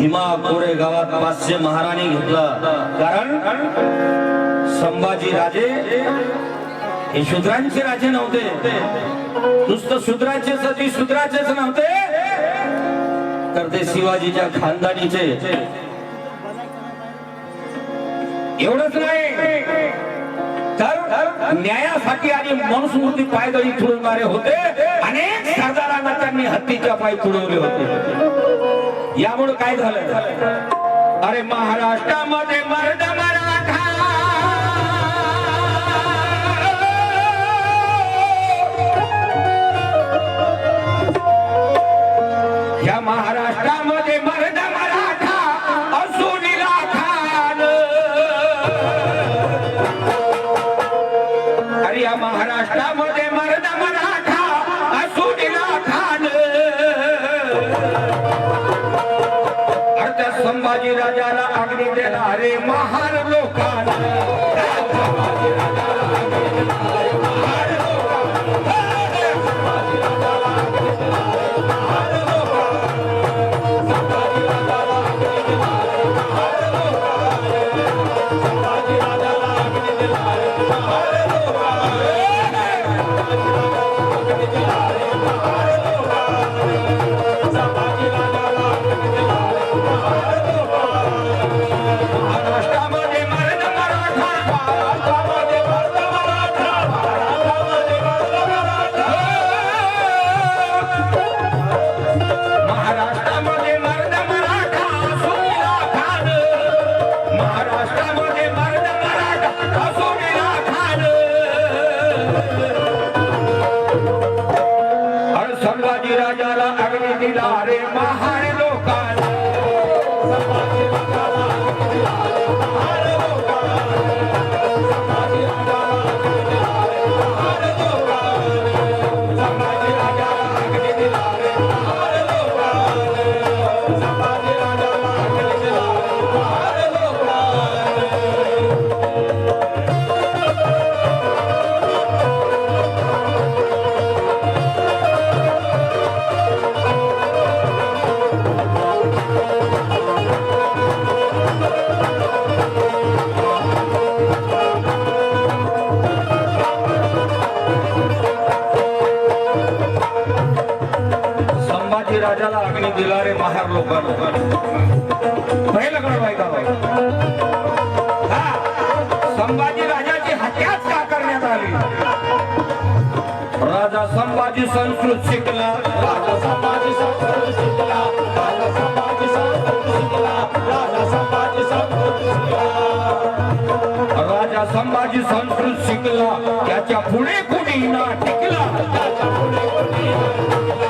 भीमा कोरे गावात पाचशे महाराणी घेतला. कारण संभाजी राजे हे शूद्रांचे राजे नव्हते. नुसतं शूद्राचे सती शूद्राचेच नव्हते. तर ते शिवाजीच्या खानदानीचे. एवढंच नाही. तर न्यायासाठी आणि मनुस्मृती पायदळी तुडवणारे होते. अनेक सरदारांना त्यांनी हत्तीच्या पाय तुडवले होते. यामुळे काय झालं? अरे महाराष्ट्रामध्ये मर्द मराठा. या महाराष्ट्रामध्ये मर्द मराठा असून खान अरे या महाराष्ट्रामध्ये मर्द मराठा असून खान संभाजी राजाला अग्नी देणारे महान लोकांना महारोक राजाला दिला रे माहेर लोकांना. पहिलं कडं बायका हा. संभाजी राजाची हत्याच का करण्यात आली? राजा संभाजी संस्कृत शिकला. राजा संभाजी संस्कृत शिकला. राजा संभाजी संस्कृत शिकला. राजा संभाजी संस्कृत शिकला. राजा संभाजी संस्कृत शिकला. त्याच्या पुढे कुणी ना टिकला. त्याच्या पुढे कुणी ना टिकला.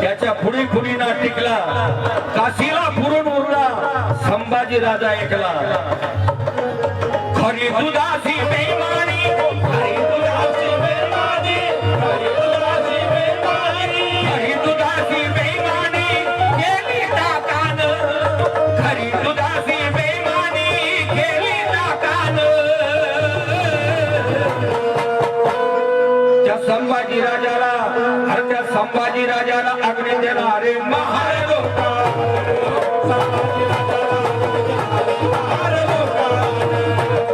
त्याच्या पुढे कुणी ना टिकला काशीला पुरून उरला संभाजी राजा ऐकला खरी दुधाशी बेमानी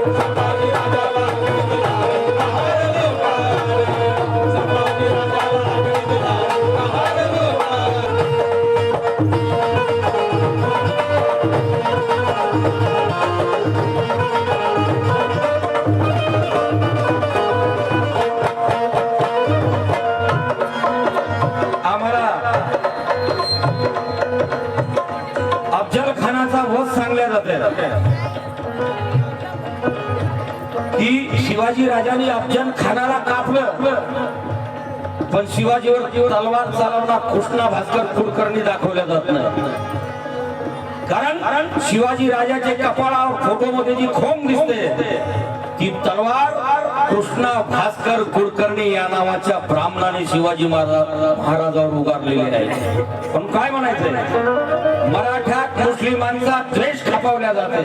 संभाजी राजाला अग्नी शिवाजीवर तलवार चालवणार कृष्णा भास्कर कुलकर्णी दाखवल्या जात नाही. कारण शिवाजी राजाच्या कपाळावर फोटो मध्ये जी खोम दिसते ती तलवार कृष्णा भास्कर कुलकर्णी या नावाच्या ब्राह्मणाने शिवाजी महाराज महाराजावर उगारलेली आहे. पण काय म्हणायचंय? मराठ्यात मुस्लिमांचा द्वेष खपवल्या जाते.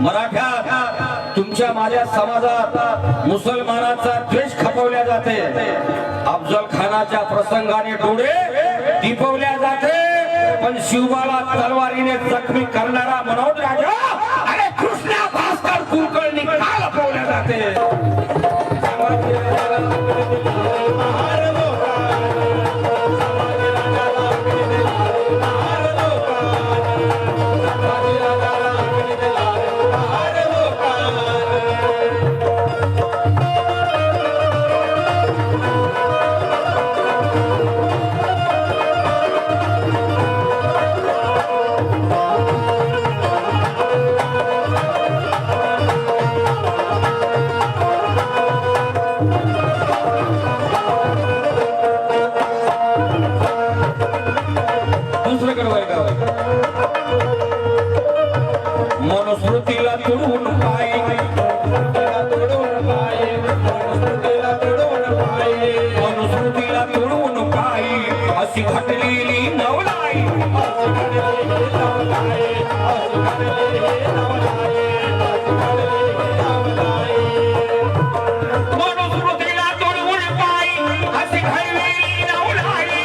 मराठ्यात तुमच्या माझ्या समाजात मुसलमानाचा द्वेष खपवल्या जाते. अफजल खानाच्या प्रसंगाने डोळे दिपवल्या जाते. पण शिवबाला तलवारीने जखमी करणारा मनोज राजा अरे कृष्णा भास्कर कुलकर्णी का लपवल्या जाते. मनुस्मृतीला तुडवून पाय अशी घटलेली नवलाई. मनुस्मृतीला अशी घडलेली नवलाई.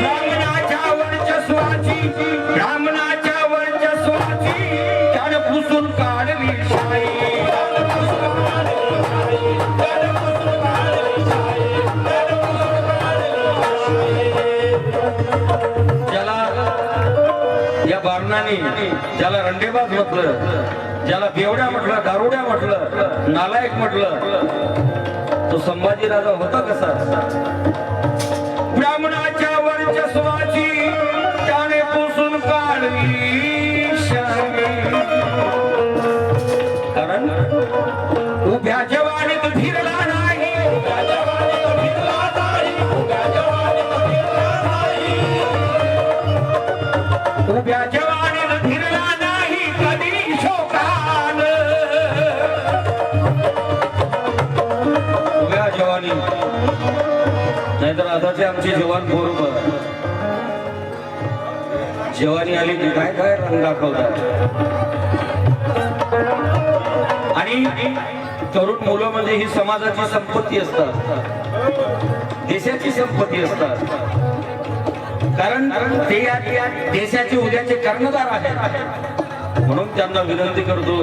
ब्राह्मणाच्या वर्चस्वाची नाही. ज्याला रंडेबाज म्हटलं ज्याला बेवड्या म्हटलं दारुड्या म्हटलं नालायक म्हटलं तो संभाजी राजा होता कसा? ब्राह्मणाच्या वर्चस्वाची त्याने पुसून काढली कारण उभ्या जवानीत फिरला नाही. उभ्या आमचे जवान बरोबर. जवानी आली की काय काय रंग दाखवतात. आणि तरुण मुलं म्हणजे ही समाजाची संपत्ती असतात. देशाची संपत्ती असतात. कारण ते या देशाचे उद्याचे कर्णधार आहेत. म्हणून त्यांना विनंती करतो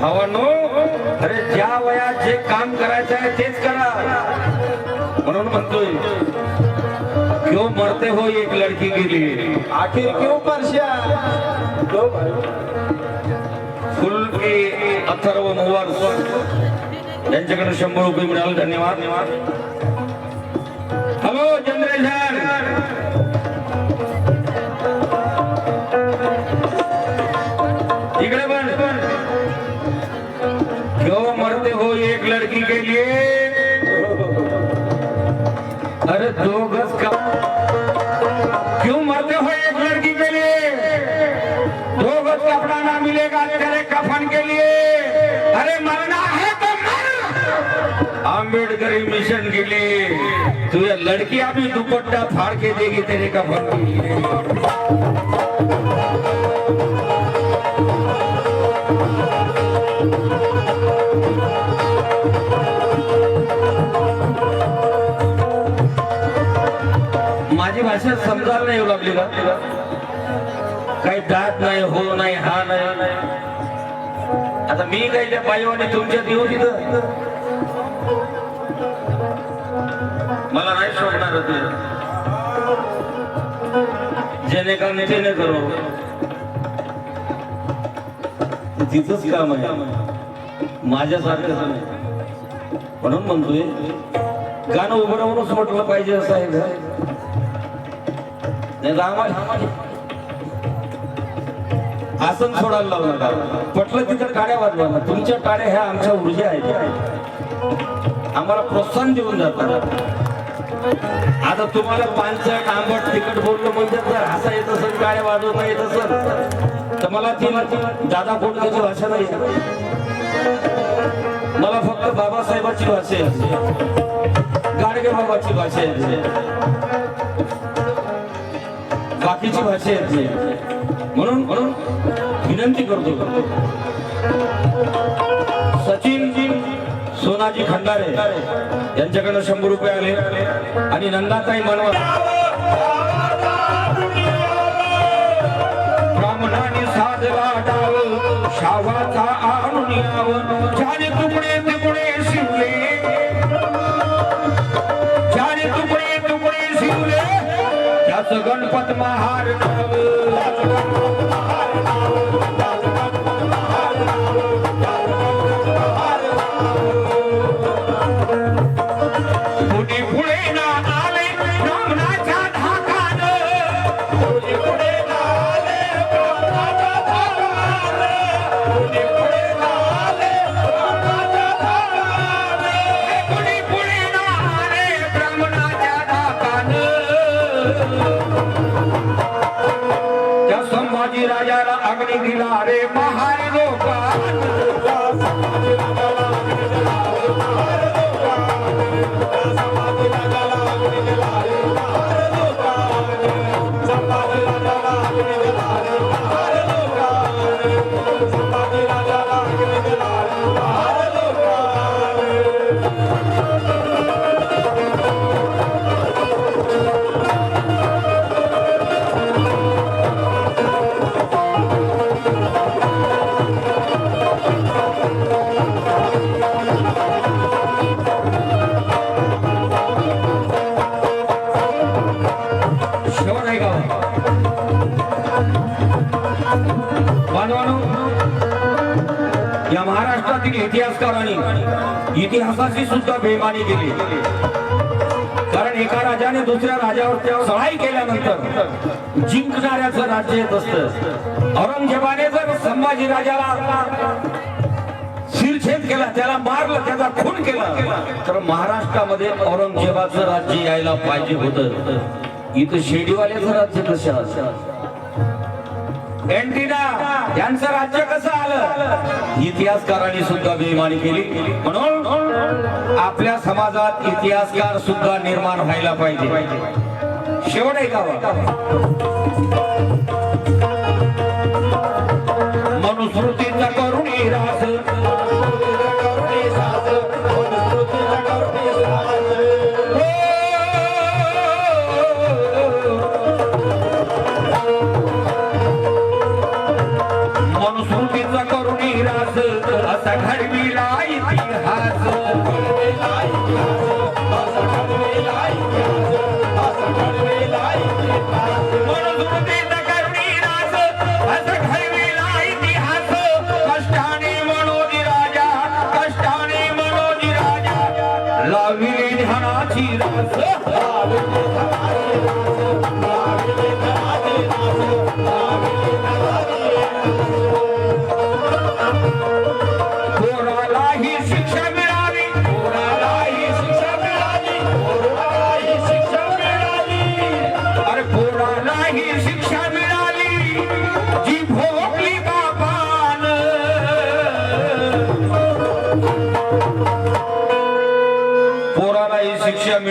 भावांनो अरे ज्या वयात जे काम करायचं आहे तेच करा. म्हणून म्हणतोय क्यों मरते हो एक लड़की के लिए। आखिर क्यों परश्या क्यों भाई फुल के अथर्व मोवर यांच्याकडे शंभर रुपये मिळाले धन्यवाद। Hello generation. गज मिलेगा तेरे कफन के लिए। अरे मरना है तो मर। आम्बेडकरी मिशन के लिए। तुझे लड़कियां भी दुपट्टा फाड़ के देगी तेरे कफन के लिए। माझी भाषा समजायला नाही हो येऊ लागली का काही दात नाही हो नाही हा नाही. आता मी काही त्या पायवाने तुमच्यात येऊ तिथं? मला नाही सोडणार ते. जेणे का तेने करो. तिथंच काम आहे. माझ्यासारखं नाही. म्हणून म्हणतोय गाणं उभं राहूनच म्हटलं पाहिजे असं आहे नाही तर आम्हाला आसन सोडायला लावू नका. पटलं तिथं टाळ्या वाजवा तुमच्या टाळ्या ह्या आमच्या ऊर्जा आहेत. आम्हाला प्रोत्साहन देऊन जातात आता तुम्हाला पानचट आंबट तिखट बोललं म्हणजे जर हसा येत असेल गाड्या वाजवता येत असेल. तर मला ती दादा कोटकाची भाषा नाही. मला फक्त बाबासाहेबाची भाषा आहे. गाडगे बाबाची भाषा आहे. बाकीची भाषा येते म्हणून म्हणून विनंती करतो सचिन सोनाजी खंडारे यांच्याकडनं शंभर रुपये आले. आणि नंदाताई मनवा ब्राह्मणाने साधला डाव शावाचा आणून यावं. छान तुकडे गणपत महार अग्नि दिला रे महार लोका. इतिहासाची सुद्धा बेमानी केली. कारण एका राजाने दुसऱ्या राजावर त्यावर सहाय केल्यानंतर जिंकणाऱ्याचं राज्य येत असत. औरंगजेबाने जर संभाजी राजाला शिरछेद केला त्याला मारलं त्याचा खून केला तर महाराष्ट्रामध्ये औरंगजेबाचं राज्य यायला पाहिजे होतं. इथं शिर्डीवाल्याचं राज्य कसं एंटिना यांचं राज्य कसं आलं? इतिहासकारांनी सुद्धा बेमानी केली. म्हणून आपल्या समाजात इतिहासकार सुद्धा निर्माण व्हायला पाहिजे. शेवट आहे का मनुस्मृतीचा करुणी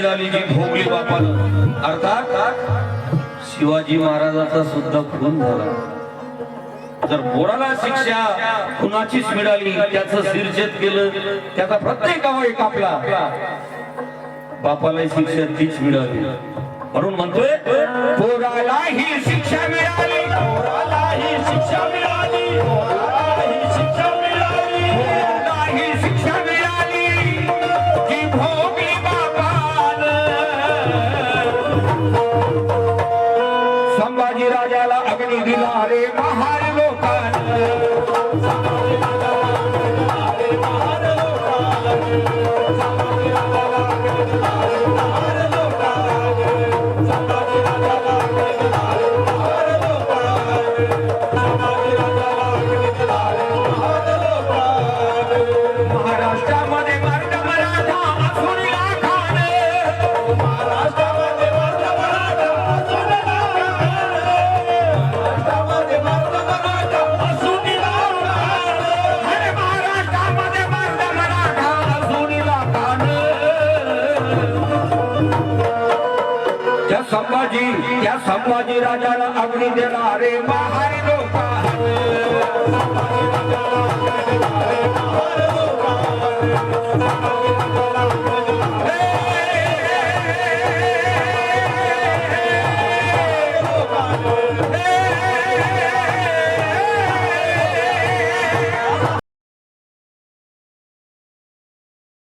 शिक्षा मिळाली जी भोगली बापान. अर्थात शिवाजी महाराजाचा सुद्धा खून झाला. जर मोराला शिक्षा कुणाचीच मिळाली त्याचं शिरछेद केलं त्याचा प्रत्येक अवय कापला बापाला शिक्षा तीच मिळाली. म्हणून म्हणतोय पोराला ही शिक्षा मिळाली पोराला ही शिक्षा मिळाली पोराला ही शिक्षा मिळाली पोराला ही शिक्षा संभाजी त्या संभाजी राजाला अग्नी दिला अरे महारी